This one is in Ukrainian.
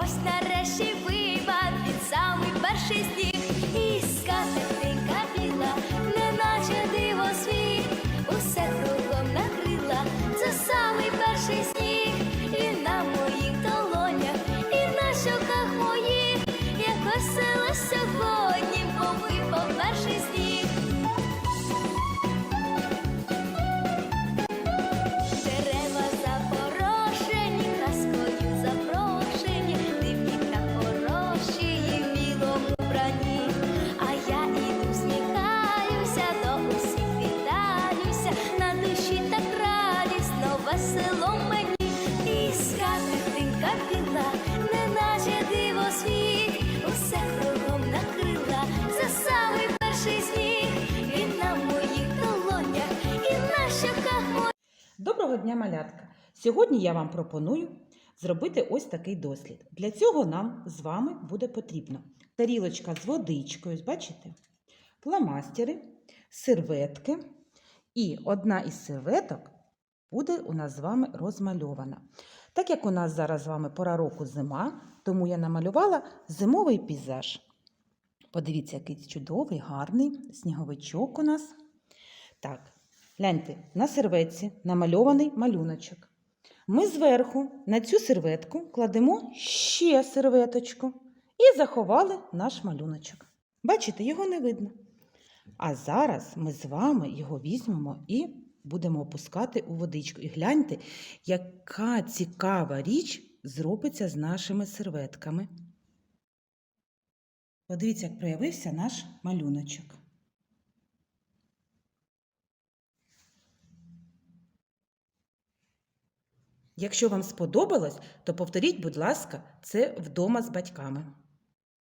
Costa Rica. весело мені, і скатертинка біла, не наче диво світ, усе кругом накрила, за самий перший сніг, він на моїх долонях і на щоках моїх. Доброго дня, малятка! Сьогодні я вам пропоную зробити ось такий дослід. Для цього нам з вами буде потрібно тарілочка з водичкою, бачите? Фломастери, серветки. І одна із серветок буде у нас з вами розмальована. Так як у нас зараз з вами пора року зима, тому я намалювала зимовий пейзаж. Подивіться, який чудовий, гарний сніговичок у нас. Так, гляньте, на серветці намальований малюночок. Ми зверху на цю серветку кладемо ще серветочку і заховали наш малюночок. Бачите, його не видно. А зараз ми з вами його візьмемо і будемо опускати у водичку. І гляньте, яка цікава річ зробиться з нашими серветками. Подивіться, як проявився наш малюночок. Якщо вам сподобалось, то повторіть, будь ласка, це вдома з батьками.